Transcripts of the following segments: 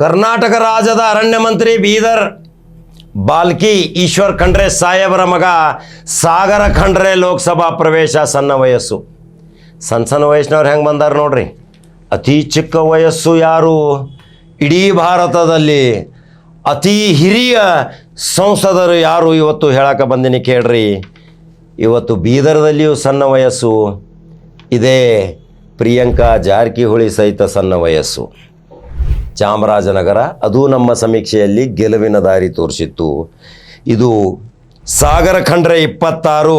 ಕರ್ನಾಟಕ ರಾಜ್ಯದ ಅರಣ್ಯ ಮಂತ್ರಿ ಬೀದರ್ ಬಾಲ್ಕಿ ಈಶ್ವರ್ ಖಂಡ್ರೆ ಸಾಹೇಬರ ಮಗ ಸಾಗರ ಖಂಡ್ರೆ ಲೋಕಸಭಾ ಪ್ರವೇಶ ಸಣ್ಣ ವಯಸ್ಸು. ಸಣ್ಣ ಸಣ್ಣ ವಯಸ್ಸಿನವ್ರು ಹೆಂಗೆ ಬಂದಾರ ನೋಡ್ರಿ? ಅತಿ ಚಿಕ್ಕ ವಯಸ್ಸು ಯಾರು? ಇಡೀ ಭಾರತದಲ್ಲಿ ಅತಿ ಹಿರಿಯ ಸಂಸದರು ಯಾರು ಇವತ್ತು ಹೇಳಕ್ಕೆ ಬಂದಿನಿ ಕೇಳ್ರಿ? ಇವತ್ತು ಬೀದರ್ದಲ್ಲಿಯೂ ಸಣ್ಣ ವಯಸ್ಸು, ಇದೇ ಪ್ರಿಯಾಂಕಾ ಜಾರಕಿಹೊಳಿ ಸಹಿತ ಸಣ್ಣ ವಯಸ್ಸು. ಚಾಮರಾಜನಗರ, ಅದು ನಮ್ಮ ಸಮೀಕ್ಷೆಯಲ್ಲಿ ಗೆಲುವಿನ ದಾರಿ ತೋರಿಸಿತ್ತು. ಇದು ಸಾಗರ ಖಂಡ್ರೆ ಇಪ್ಪತ್ತಾರು,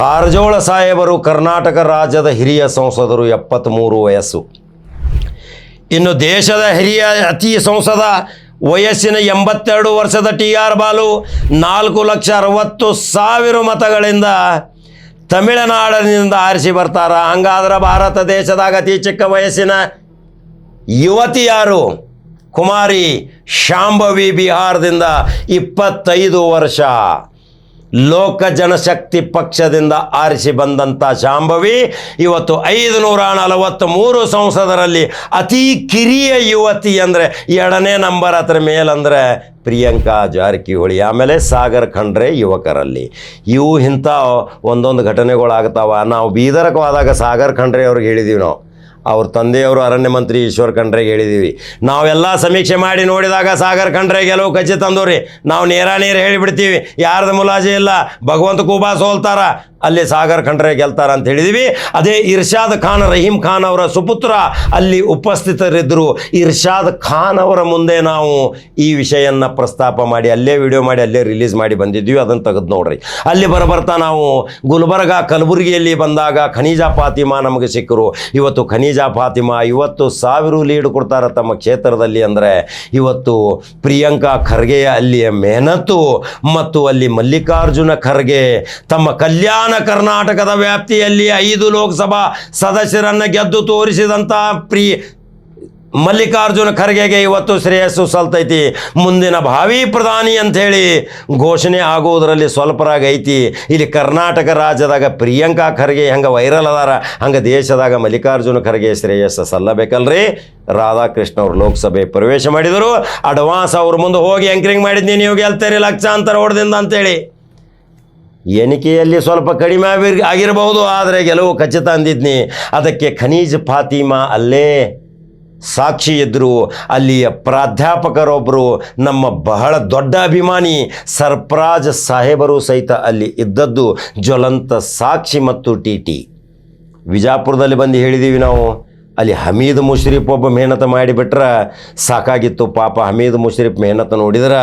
ಕಾರಜೋಳ ಸಾಹೇಬರು ಕರ್ನಾಟಕ ರಾಜ್ಯದ ಹಿರಿಯ ಸಂಸದರು ಎಪ್ಪತ್ತ್ಮೂರು ವಯಸ್ಸು. ಇನ್ನು ದೇಶದ ಹಿರಿಯ ಅತಿ ಸಂಸದ ವಯಸ್ಸಿನ ಎಂಬತ್ತೆರಡು ವರ್ಷದ ಟಿ ಆರ್ ಬಾಲು, ನಾಲ್ಕು ಲಕ್ಷ ಅರವತ್ತು ಸಾವಿರ ಮತಗಳಿಂದ ತಮಿಳುನಾಡಿನಿಂದ ಆರಿಸಿ ಬರ್ತಾರ. ಹಂಗಾದ್ರೆ ಭಾರತ ದೇಶದಾಗ ಅತಿ ಚಿಕ್ಕ ವಯಸ್ಸಿನ ಯುವತಿ ಯಾರು ಕುಮಾರಿ ಶಾಂಭವಿ ಬಿಹಾರದಿಂದ ಇಪ್ಪತ್ತೈದು ವರ್ಷ. ಲೋಕ ಜನಶಕ್ತಿ ಪಕ್ಷದಿಂದ ಆರಿಸಿ ಬಂದಂಥ ಶಾಂಭವಿ ಇವತ್ತು ಐದು ನೂರ ನಲವತ್ತ್ಮೂರು ಸಂಸದರಲ್ಲಿ ಅತಿ ಕಿರಿಯ ಯುವತಿ ಅಂದರೆ ಎರಡನೇ ನಂಬರ್ ಹತ್ರ ಮೇಲಂದರೆ ಪ್ರಿಯಾಂಕಾ ಜಾರಕಿಹೊಳಿ, ಆಮೇಲೆ ಸಾಗರ್ ಖಂಡ್ರೆ ಯುವಕರಲ್ಲಿ. ಇವು ಇಂಥ ಒಂದೊಂದು ಘಟನೆಗಳಾಗ್ತಾವ. ನಾವು ಬೀದರಕವಾದಾಗ ಸಾಗರ್ ಖಂಡ್ರೆ ಅವ್ರಿಗೆ ಹೇಳಿದ್ದೀವಿ ನಾವು. ಅವ್ರ ತಂದೆಯವರು ಅರಣ್ಯ ಮಂತ್ರಿ ಈಶ್ವರ್ ಖಂಡ್ರೆಗೆ ಹೇಳಿದ್ದೀವಿ ನಾವೆಲ್ಲ ಸಮೀಕ್ಷೆ ಮಾಡಿ ನೋಡಿದಾಗ ಸಾಗರ್ ಖಂಡ್ರೆ ಗೆಲುವು ಖಚಿತ ತಂದವ್ರಿ. ನಾವು ನೇರ ನೇರ ಹೇಳಿಬಿಡ್ತೀವಿ. ಯಾರ್ದು ಮುಲಾಜಿ ಇಲ್ಲ. ಭಗವಂತ ಕೂಬಾ ಸೋಲ್ತಾರ. ಅಲ್ಲಿ ಸಾಗರ್ ಖಂಡ್ರೆ ಗೆಲ್ತಾರ ಅಂತ ಹೇಳಿದೀವಿ. ಅದೇ ಇರ್ಷಾದ್ ಖಾನ್, ರಹೀಂ ಖಾನ್ ಅವರ ಸುಪುತ್ರ ಅಲ್ಲಿ ಉಪಸ್ಥಿತರಿದ್ದರು ಇರ್ಷಾದ್ ಖಾನ್ ಅವರ ಮುಂದೆ ನಾವು ಈ ವಿಷಯನ್ನ ಪ್ರಸ್ತಾಪ ಮಾಡಿ, ಅಲ್ಲೇ ವಿಡಿಯೋ ಮಾಡಿ, ಅಲ್ಲೇ ರಿಲೀಸ್ ಮಾಡಿ ಬಂದಿದ್ವಿ ಅದನ್ನು ತೆಗೆದು ನೋಡ್ರಿ. ಅಲ್ಲಿ ಬರಬರ್ತಾ ನಾವು ಗುಲ್ಬರ್ಗ, ಕಲಬುರಗಿಯಲ್ಲಿ ಬಂದಾಗ ಖನಿಜ ಫಾತಿಮಾ ನಮಗೆ ಸಿಕ್ಕರು ಇವತ್ತು ಖನಿಜ ಫಾತಿಮಾ ಇವತ್ತು ಸಾವಿರ ಲೀಡ್ ಕೊಡ್ತಾರ ತಮ್ಮ ಕ್ಷೇತ್ರದಲ್ಲಿ ಅಂದರೆ ಇವತ್ತು ಪ್ರಿಯಾಂಕಾ ಖರ್ಗೆಯ ಅಲ್ಲಿಯ ಮೆಹನತ್ತು ಮತ್ತು ಅಲ್ಲಿ ಮಲ್ಲಿಕಾರ್ಜುನ ಖರ್ಗೆ ತಮ್ಮ ಕಲ್ಯಾಣ ಕರ್ನಾಟಕದ ವ್ಯಾಪ್ತಿಯಲ್ಲಿ ಐದು ಲೋಕಸಭಾ ಸದಸ್ಯರನ್ನು ಗೆದ್ದು ತೋರಿಸಿದಂಥ ಪ್ರಿ ಮಲ್ಲಿಕಾರ್ಜುನ ಖರ್ಗೆಗೆ ಇವತ್ತು ಶ್ರೇಯಸ್ಸು ಸಲ್ತೈತಿ. ಮುಂದಿನ ಭಾವಿ ಪ್ರಧಾನಿ ಅಂಥೇಳಿ ಘೋಷಣೆ ಆಗೋದರಲ್ಲಿ ಸ್ವಲ್ಪರಾಗ ಐತಿ. ಇಲ್ಲಿ ಕರ್ನಾಟಕ ರಾಜ್ಯದಾಗ ಪ್ರಿಯಾಂಕಾ ಖರ್ಗೆ ಹೆಂಗೆ ವೈರಲ್ ಅದಾರ, ಹಂಗೆ ದೇಶದಾಗ ಮಲ್ಲಿಕಾರ್ಜುನ ಖರ್ಗೆ ಶ್ರೇಯಸ್ಸು ಸಲ್ಲಬೇಕಲ್ರಿ? ರಾಧಾಕೃಷ್ಣ ಅವರು ಲೋಕಸಭೆ ಪ್ರವೇಶ ಮಾಡಿದರು. ಅಡ್ವಾನ್ಸ್ ಅವ್ರ ಮುಂದೆ ಹೋಗಿ ಆ್ಯಂಕರಿಂಗ್ ಮಾಡಿದ್ನಿ. ನೀವು ಗೆಲ್ತೀರಿ ಲಕ್ಷಾಂತರ ಹೊಡೆದಿಂದ ಅಂತೇಳಿ ಎಣಿಕೆಯಲ್ಲಿ ಸ್ವಲ್ಪ ಕಡಿಮೆ ಆಗಿರ್, ಆಗಿರಬಹುದು, ಆದರೆ ಗೆಲುವು ಖಚಿತ ಅಂದಿದ್ನಿ. ಅದಕ್ಕೆ ಖನೀಜ್ ಫಾತಿಮಾ ಅಲ್ಲೇ ಸಾಕ್ಷಿ ಇದ್ದರು ಅಲ್ಲಿಯ ಪ್ರಾಧ್ಯಾಪಕರೊಬ್ಬರು ನಮ್ಮ ಬಹಳ ದೊಡ್ಡ ಅಭಿಮಾನಿ ಸರ್ಪ್ರಾಜ್ ಸಾಹೇಬರು ಸಹಿತ ಅಲ್ಲಿ ಇದ್ದದ್ದು ಜ್ವಲಂತ ಸಾಕ್ಷಿ ಮತ್ತು ಟಿ ಟಿ. ವಿಜಾಪುರದಲ್ಲಿ ಬಂದು ಹೇಳಿದ್ದೀವಿ ನಾವು. ಅಲ್ಲಿ ಹಮೀದ್ ಮುಷರೀಫ್ ಒಬ್ಬ ಮೆಹನತ ಮಾಡಿಬಿಟ್ರೆ ಸಾಕಾಗಿತ್ತು. ಪಾಪ ಹಮೀದ್ ಮುಷರೀಫ್ ಮೆಹನತ ನೋಡಿದ್ರೆ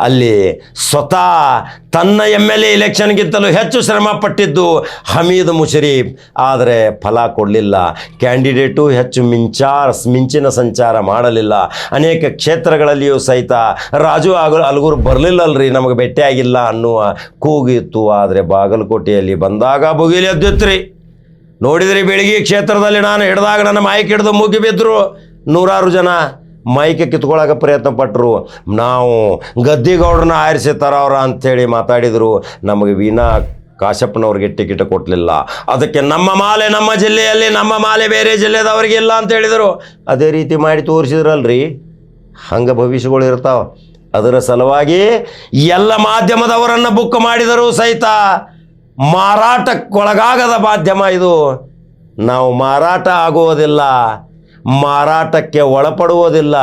ಅಲ್ಲಿ ಸ್ವತಃ ತನ್ನ ಎಂ ಎಲ್ ಎ ಇಲೆಕ್ಷನ್ಗಿಂತಲೂ ಹೆಚ್ಚು ಶ್ರಮ ಪಟ್ಟಿದ್ದು ಹಮೀದ್ ಮುಷರೀಫ್. ಆದರೆ ಫಲ ಕೊಡಲಿಲ್ಲ. ಕ್ಯಾಂಡಿಡೇಟು ಹೆಚ್ಚು ಮಿಂಚಾರ, ಮಿಂಚಿನ ಸಂಚಾರ ಮಾಡಲಿಲ್ಲ. ಅನೇಕ ಕ್ಷೇತ್ರಗಳಲ್ಲಿಯೂ ಸಹಿತ ರಾಜು ಆಗ ಅಲ್ಗೂರು ಬರಲಿಲ್ಲಲ್ರಿ, ನಮಗೆ ಭೇಟಿಯಾಗಿಲ್ಲ ಅನ್ನುವ ಕೂಗಿತ್ತು. ಆದರೆ ಬಾಗಲಕೋಟೆಯಲ್ಲಿ ಬಂದಾಗ ಬುಗಿಲಿ ಎದ್ದಿತ್ರಿ. ನೋಡಿದ್ರಿ ಬೆಳಗ್ಗೆ ಕ್ಷೇತ್ರದಲ್ಲಿ ನಾನು ಹಿಡಿದಾಗ ನನ್ನ ಮೈಕ್ ಹಿಡಿದು ಮುಗಿ ಬಿದ್ದರು ನೂರಾರು ಜನ ಮೈಕ್ ಕಿತ್ಕೊಳ್ಳೋಕೆ ಪ್ರಯತ್ನ ಪಟ್ಟರು ನಾವು ಗದ್ದಿಗೌಡ್ರನ್ನ ಆರಿಸಿ ಅವ್ರ ಅಂಥೇಳಿ ಮಾತಾಡಿದರು. ನಮಗೆ ವೀಣಾ ಕಾಶಪ್ಪನವ್ರಿಗೆ ಟಿಕೆಟ್ ಕೊಡಲಿಲ್ಲ ಅದಕ್ಕೆ ನಮ್ಮ ಮಾಲೆ ನಮ್ಮ ಜಿಲ್ಲೆಯಲ್ಲಿ, ನಮ್ಮ ಮಾಲೆ ಬೇರೆ ಜಿಲ್ಲೆದವ್ರಿಗೆ ಇಲ್ಲ ಅಂತ ಹೇಳಿದರು. ಅದೇ ರೀತಿ ಮಾಡಿ ತೋರಿಸಿದ್ರಲ್ರಿ. ಹಂಗೆ ಭವಿಷ್ಯಗಳು ಇರ್ತಾವ. ಅದರ ಸಲುವಾಗಿ ಎಲ್ಲ ಮಾಧ್ಯಮದವರನ್ನು ಬುಕ್ ಮಾಡಿದರೂ ಸಹಿತ ಮಾರಾಟಕ್ಕೊಳಗಾಗದ ಮಾಧ್ಯಮ ಇದು. ನಾವು ಮಾರಾಟ ಆಗುವುದಿಲ್ಲ, ಮಾರಾಟಕ್ಕೆ ಒಳಪಡುವುದಿಲ್ಲ.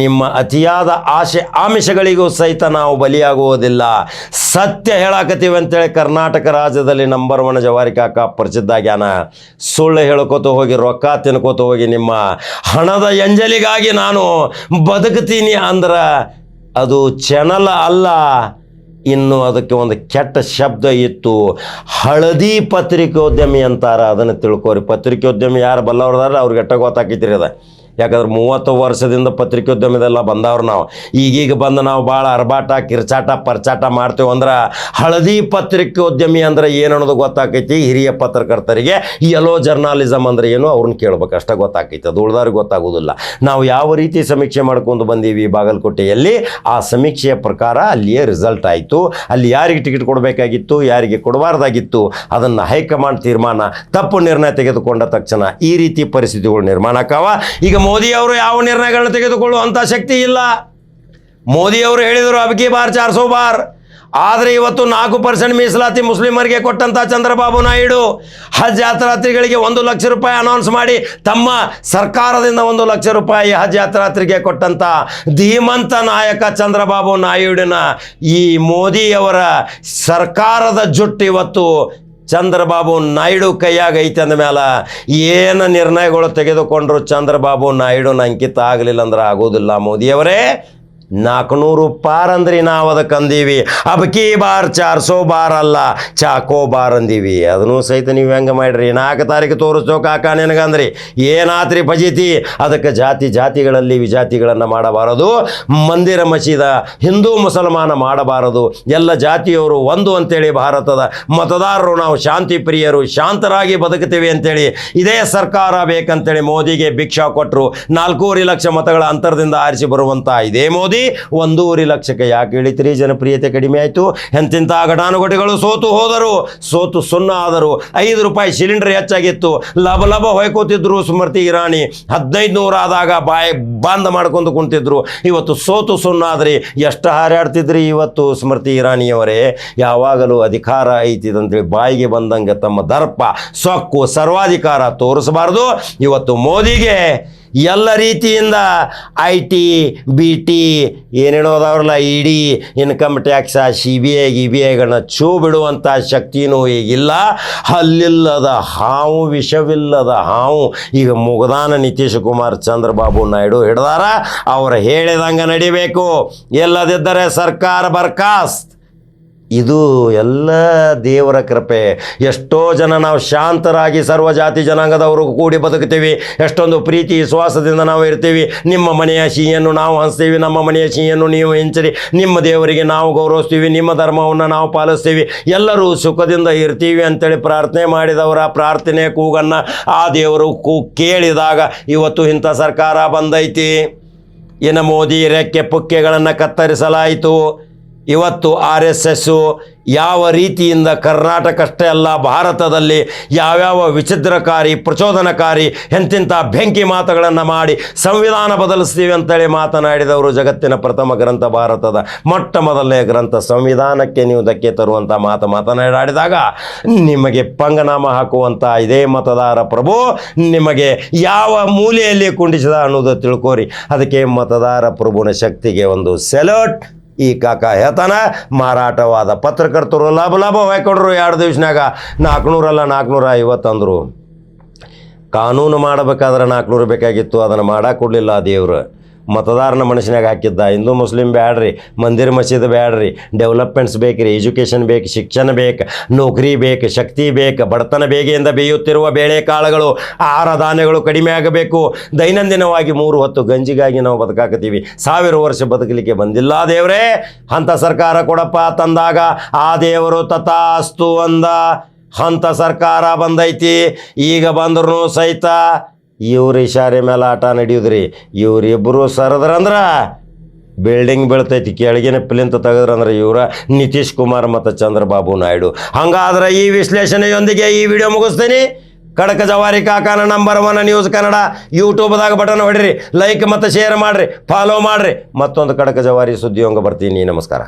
ನಿಮ್ಮ ಅತಿಯಾದ ಆಶೆ ಆಮಿಷಗಳಿಗೂ ಸಹಿತ ನಾವು ಬಲಿಯಾಗುವುದಿಲ್ಲ. ಸತ್ಯ ಹೇಳಾಕತ್ತೀವಿ ಅಂತೇಳಿ ಕರ್ನಾಟಕ ರಾಜ್ಯದಲ್ಲಿ ನಂಬರ್ ಒನ್ ಜವಾರಿ ಕಾಕ ಪ್ರಸಿದ್ಧ ಆಗ್ಯಾನ ಸುಳ್ಳು ಹೇಳ್ಕೋತ ಹೋಗಿ, ರೊಕ್ಕ ತಿನ್ಕೋತ ಹೋಗಿ ನಿಮ್ಮ ಹಣದ ಎಂಜಲಿಗಾಗಿ ನಾನು ಬದುಕ್ತೀನಿ ಅಂದ್ರೆ ಅದು ಚಾನಲ್ ಅಲ್ಲ. ಇನ್ನು ಅದಕ್ಕೆ ಒಂದು ಕೆಟ್ಟ ಶಬ್ದ ಇತ್ತು. ಹಳದಿ ಪತ್ರಿಕೋದ್ಯಮಿ ಅಂತಾರ, ಅದನ್ನು ತಿಳ್ಕೊರಿ. ಪತ್ರಿಕೋದ್ಯಮಿ ಯಾರು ಬಲ್ಲವ್ರದಾರ? ಅವ್ರಿಗೆ ಎಟ್ಟ ಗೊತ್ತಾಕಿದ್ರಿ ಅದ. ಯಾಕಂದ್ರೆ ಮೂವತ್ತು ವರ್ಷದಿಂದ ಪತ್ರಿಕೋದ್ಯಮದೆಲ್ಲ ಬಂದವ್ರು ನಾವು. ಈಗೀಗ ಬಂದು ನಾವು ಭಾಳ ಅರ್ಬಾಟ ಕಿರ್ಚಾಟ, ಪರ್ಚಾಟ ಮಾಡ್ತೇವೆ ಅಂದ್ರೆ ಹಳದಿ ಪತ್ರಿಕೋದ್ಯಮಿ ಅಂದ್ರೆ ಏನು ಅನ್ನೋದು ಗೊತ್ತಾಕೈತಿ? ಹಿರಿಯ ಪತ್ರಕರ್ತರಿಗೆ. ಎಲ್ಲೋ ಜರ್ನಾಲಿಸಮ್ ಅಂದ್ರೆ ಏನು? ಅವ್ರನ್ನ ಕೇಳ್ಬೇಕಷ್ಟೇ ಗೊತ್ತಾಕೈತಿ. ಅದು ಉಳ್ದವ್ರಿಗೆ ಗೊತ್ತಾಗೋದಿಲ್ಲ. ನಾವು ಯಾವ ರೀತಿ ಸಮೀಕ್ಷೆ ಮಾಡ್ಕೊಂಡು ಬಂದೀವಿ ಬಾಗಲಕೋಟೆಯಲ್ಲಿ? ಆ ಸಮೀಕ್ಷೆಯ ಪ್ರಕಾರ ಅಲ್ಲಿಯೇ ರಿಸಲ್ಟ್ ಆಯಿತು. ಅಲ್ಲಿ ಯಾರಿಗೆ ಟಿಕೆಟ್ ಕೊಡಬೇಕಾಗಿತ್ತು? ಯಾರಿಗೆ ಕೊಡಬಾರ್ದಾಗಿತ್ತು? ಅದನ್ನು ಹೈಕಮಾಂಡ್ ತೀರ್ಮಾನ ತಪ್ಪು ನಿರ್ಣಯ ತೆಗೆದುಕೊಂಡ ತಕ್ಷಣ ಈ ರೀತಿ ಪರಿಸ್ಥಿತಿಗಳು ನಿರ್ಮಾಣ ಆಕಾವ ಈಗ ಮೋದಿಯವರು ಯಾವ ನಿರ್ಣಯಗಳನ್ನು ತೆಗೆದುಕೊಳ್ಳುವಂಥ ಶಕ್ತಿ ಇಲ್ಲ. ಮೋದಿಯವರು ಹೇಳಿದರು ಅಬ್ಕಿ ಬಾರ್ ಚಾರ್ ಸೋ ಬಾರ್. ಆದರೆ ಇವತ್ತು ನಾಲ್ಕು ಪರ್ಸೆಂಟ್ ಮೀಸಲಾತಿ ಮುಸ್ಲಿಮರಿಗೆ ಕೊಟ್ಟಂಥ ಚಂದ್ರಬಾಬು ನಾಯ್ಡು ಹಜ್ ಯಾತ್ರಾರ್ಥಿಗಳಿಗೆ ಒಂದು ಲಕ್ಷ ರೂಪಾಯಿ ಅನೌನ್ಸ್ ಮಾಡಿ ತಮ್ಮ ಸರ್ಕಾರದಿಂದ ಒಂದು ಲಕ್ಷ ರೂಪಾಯಿ ಹಜ್ ಯಾತ್ರಾರ್ಥಿಗೆ ಕೊಟ್ಟಂಥ ಧೀಮಂತ ನಾಯಕ ಚಂದ್ರಬಾಬು ನಾಯ್ಡಿನ ಈ ಮೋದಿಯವರ ಸರ್ಕಾರದ ಜುಟ್ಟು ಇವತ್ತು ಚಂದ್ರಬಾಬು ನಾಯ್ಡು ಕೈಯಾಗ ಐತೆ ಅಂದ ಮೇಲೆ ಏನು ನಿರ್ಣಯಗಳು ತೆಗೆದುಕೊಂಡ್ರು ಚಂದ್ರಬಾಬು ನಾಯ್ಡುನ ಅಂಕಿತ ಆಗಲಿಲ್ಲ ಅಂದ್ರೆ ಆಗೋದಿಲ್ಲ ಮೋದಿಯವರೇ. ನಾಲ್ಕುನೂರು ಪಾರ್ ಅಂದ್ರೆ ನಾವು ಅದಕ್ಕೆ ಅಂದೀವಿ. ಅಬಕಿ ಬಾರ್ ಚಾರ್ ಸೋ ಬಾರ್ ಅಲ್ಲ ಚಾಕೋ ಬಾರ್ ಅಂದೀವಿ. ಅದನ್ನು ಸಹಿತ ನೀವು ಹೆಂಗೆ ಮಾಡಿರಿ? ನಾಲ್ಕು ತಾರೀಕು ತೋರಿಸೋ ಕಾಕ ನಿನಗಂದ್ರಿ. ಏನಾತ್ರಿ ಭಜಿತಿ ಅದಕ್ಕೆ ಜಾತಿ ಜಾತಿಗಳಲ್ಲಿ ವಿಜಾತಿಗಳನ್ನು ಮಾಡಬಾರದು. ಮಂದಿರ ಮಸೀದ ಹಿಂದೂ ಮುಸಲ್ಮಾನ ಮಾಡಬಾರದು. ಎಲ್ಲ ಜಾತಿಯವರು ಒಂದು ಅಂತೇಳಿ ಭಾರತದ ಮತದಾರರು ನಾವು ಶಾಂತಿ ಪ್ರಿಯರು, ಶಾಂತರಾಗಿ ಬದುಕುತ್ತೇವೆ ಅಂತೇಳಿ ಇದೇ ಸರ್ಕಾರ ಬೇಕಂತೇಳಿ ಮೋದಿಗೆ ಭಿಕ್ಷಾ ಕೊಟ್ಟರು ನಾಲ್ಕೂವರೆ ಲಕ್ಷ ಮತಗಳ ಅಂತರದಿಂದ ಆರಿಸಿ ಬರುವಂಥ ಇದೇ ಮೋದಿ. ಒಂದೂವರೆ ಲಕ್ಷಕ್ಕೆ ಯಾಕೆ ಇಳಿತೀರಿ ಜನಪ್ರಿಯತೆ ಕಡಿಮೆ ಆಯಿತು. ಎಂತಿಂಥ ಘಟಾನುಘಟಿಗಳು ಸೋತು ಹೋದರು. ಸೋತು ಸುಣ್ಣ ಆದರು. ಐದು ರೂಪಾಯಿ ಸಿಲಿಂಡರ್ ಹೆಚ್ಚಾಗಿತ್ತು. ಲಭ ಲಭ ಹೊಯ್ಕೋತಿದ್ರು ಸ್ಮೃತಿ ಇರಾನಿ. ಹದಿನೈದು ನೂರು ಆದಾಗ ಬಾಯಿ ಬಂದ್ ಮಾಡ್ಕೊಂಡು ಕುಂತಿದ್ರು. ಇವತ್ತು ಸೋತು ಸುಣ್ಣ ಆದ್ರಿ. ಎಷ್ಟು ಹಾರಾಡ್ತಿದ್ರಿ ಇವತ್ತು ಸ್ಮೃತಿ ಇರಾನಿಯವರೇ? ಯಾವಾಗಲೂ ಅಧಿಕಾರ ಐತಿದಂತೇಳಿ ಬಾಯಿಗೆ ಬಂದಂಗೆ ತಮ್ಮ ದರ್ಪ, ಸೊಕ್ಕು, ಸರ್ವಾಧಿಕಾರ ತೋರಿಸಬಾರ್ದು. ಇವತ್ತು ಮೋದಿಗೆ ಎಲ್ಲ ರೀತಿಯಿಂದ ಐ ಟಿ ಬಿ ಟಿ ಏನೇನೋ ಅದಾವ್ರಲ್ಲ E D income tax C B I ಗಿ ಬಿ ಐಗಳನ್ನ ಚೂ ಬಿಡುವಂಥ ಶಕ್ತಿನೂ ಈಗಿಲ್ಲ. ಹಲ್ಲಿಲ್ಲದ ಹಾವು, ವಿಷವಿಲ್ಲದ ಹಾವು, ಈಗ ಮುಗದಾನ ನಿತೀಶ್ ಕುಮಾರ್ ಚಂದ್ರಬಾಬು ನಾಯ್ಡು ಹಿಡ್ದಾರ. ಅವ್ರು ಹೇಳಿದಂಗೆ ನಡಿಬೇಕು. ಎಲ್ಲದಿದ್ದರೆ ಸರ್ಕಾರ ಬರ್ಕಾಸ್ಟ್ ಇದು ಎಲ್ಲ ದೇವರ ಕೃಪೆ. ಎಷ್ಟೋ ಜನ ನಾವು ಶಾಂತರಾಗಿ ಸರ್ವ ಜಾತಿ ಜನಾಂಗದವರು ಕೂಡಿ ಬದುಕ್ತೀವಿ ಎಷ್ಟೊಂದು ಪ್ರೀತಿ, ವಿಶ್ವಾಸದಿಂದ ನಾವು ಇರ್ತೀವಿ. ನಿಮ್ಮ ಮನೆಯ ಸಿಹಿಯನ್ನು ನಾವು ಹಂಚ್ತೀವಿ. ನಮ್ಮ ಮನೆಯ ಸಿಹಿಯನ್ನು ನೀವು ಹೆಂಚರಿ. ನಿಮ್ಮ ದೇವರಿಗೆ ನಾವು ಗೌರವಿಸ್ತೀವಿ. ನಿಮ್ಮ ಧರ್ಮವನ್ನು ನಾವು ಪಾಲಿಸ್ತೀವಿ. ಎಲ್ಲರೂ ಸುಖದಿಂದ ಇರ್ತೀವಿ ಅಂತೇಳಿ ಪ್ರಾರ್ಥನೆ ಮಾಡಿದವರ ಪ್ರಾರ್ಥನೆ ಕೂಗನ್ನು ಆ ದೇವರು ಕೂ ಕೇಳಿದಾಗ ಇವತ್ತು ಇಂಥ ಸರ್ಕಾರ ಬಂದೈತಿ. ಏನ ಮೋದಿ ರೆಕ್ಕೆ ಪುಕ್ಕೆಗಳನ್ನು ಕತ್ತರಿಸಲಾಯಿತು. ಇವತ್ತು ಆರ್ ಎಸ್ ಎಸ್ಸು ಯಾವ ರೀತಿಯಿಂದ ಕರ್ನಾಟಕ ಅಷ್ಟೇ ಅಲ್ಲ, ಭಾರತದಲ್ಲಿ ಯಾವ್ಯಾವ ವಿಚಿತ್ರಕಾರಿ, ಪ್ರಚೋದನಕಾರಿ, ಎಂತಿಂಥ ಬೆಂಕಿ ಮಾತುಗಳನ್ನು ಮಾಡಿ ಸಂವಿಧಾನ ಬದಲಿಸ್ತೀವಿ ಅಂತೇಳಿ ಮಾತನಾಡಿದವರು ಜಗತ್ತಿನ ಪ್ರಥಮ ಗ್ರಂಥ ಭಾರತದ ಮೊಟ್ಟ ಮೊದಲನೇ ಗ್ರಂಥ ಸಂವಿಧಾನಕ್ಕೆ ನೀವು ಧಕ್ಕೆ ತರುವಂಥ ಮಾತು ಮಾತನಾಡಿದಾಗ ನಿಮಗೆ ಪಂಗನಾಮ ಹಾಕುವಂಥ ಇದೇ ಮತದಾರ ಪ್ರಭು, ನಿಮಗೆ ಯಾವ ಮೂಲೆಯಲ್ಲಿ ಕುಂಡಿಸಿದ ಅನ್ನೋದು ತಿಳ್ಕೋರಿ. ಅದಕ್ಕೆ ಮತದಾರ ಪ್ರಭುನ ಶಕ್ತಿಗೆ ಒಂದು ಸೆಲ್ಯೂಟ್ ಈ ಕಾಕ ಹೇಳ್ತಾನ, ಮಾರಾಟವಾದ ಪತ್ರಕರ್ತರು ಲಾಭ ಲಾಭ ಹಾಕೊಡ್ರು ಎರಡು ದಿವ್ಸನಾಗ ನಾಲ್ಕುನೂರಲ್ಲ ನಾಲ್ಕುನೂರ ಐವತ್ತಂದರು ಕಾನೂನು ಮಾಡಬೇಕಾದ್ರೆ ನಾಲ್ಕುನೂರು ಬೇಕಾಗಿತ್ತು, ಅದನ್ನು ಮಾಡಕ್ಕೆ ಕೊಡಲಿಲ್ಲ ದೇವರು. ಮತದಾರನ ಮನಸ್ಸಿನಾಗ ಹಾಕಿದ್ದ. ಹಿಂದೂ, ಮುಸ್ಲಿಂ ಬ್ಯಾಡ್ರಿ, ಮಂದಿರ ಮಸೀದ್ ಬ್ಯಾಡ್ರಿ ಡೆವಲಪ್ಮೆಂಟ್ಸ್ ಬೇಕ್ರಿ ಎಜುಕೇಷನ್ ಬೇಕು, ಶಿಕ್ಷಣ ಬೇಕು, ನೌಕರಿ ಬೇಕು, ಶಕ್ತಿ ಬೇಕು, ಬಡತನ ಬೇಗೆಯಿಂದ ಬೇಯುತ್ತಿರುವ ಬೇಳೆಕಾಳುಗಳು ಆಹಾರ ಧಾನ್ಯಗಳು ಕಡಿಮೆ ಆಗಬೇಕು. ದೈನಂದಿನವಾಗಿ ಮೂರು ಹೊತ್ತು ಗಂಜಿಗಾಗಿ ನಾವು ಬದುಕಾಕತ್ತೀವಿ. ಸಾವಿರ ವರ್ಷ ಬದುಕಲಿಕ್ಕೆ ಬಂದಿಲ್ಲ ದೇವರೇ. ಅಂಥ ಸರ್ಕಾರ ಕೊಡಪ್ಪ ತಂದಾಗ, ಆ ದೇವರು ತಥಾಸ್ತು ಅಂದ. ಅಂಥ ಸರ್ಕಾರ ಬಂದೈತಿ. ಈಗ ಬಂದ್ರು ಸಹಿತ ಇವ್ರ ಇಶಾರೆ ಮೇಲೆ ಆಟ ನಡೆಯುದ್ರಿ. ಇವರಿಬ್ಬರು ಸರದ್ರಂದ್ರೆ ಬಿಲ್ಡಿಂಗ್ ಬೀಳ್ತೈತಿ. ಕೆಳಗಿನ ಪ್ಲಿಂತ್ ತೆಗೆದ್ರಂದ್ರೆ ಇವರ ನಿತೀಶ್ ಕುಮಾರ್ ಮತ್ತು ಚಂದ್ರಬಾಬು ನಾಯ್ಡು. ಹಂಗಾದ್ರೆ ಈ ವಿಶ್ಲೇಷಣೆಯೊಂದಿಗೆ ಈ ವಿಡಿಯೋ ಮುಗಿಸ್ತೀನಿ. ಕಡಕ ಜವಾರಿ ಕಾಕಾನ ನಂಬರ್ ಒನ್ ನ್ಯೂಸ್ ಕನ್ನಡ ಯೂಟ್ಯೂಬ್ದಾಗ ಬಟನ್ ಹೊಡಿರಿ. ಲೈಕ್ ಮತ್ತು ಶೇರ್ ಮಾಡಿರಿ. ಫಾಲೋ ಮಾಡಿರಿ. ಮತ್ತೊಂದು ಕಡಕ ಜವಾರಿ ಸುದ್ದಿಯೊಂಗ ಬರ್ತೀನಿ. ನಮಸ್ಕಾರ.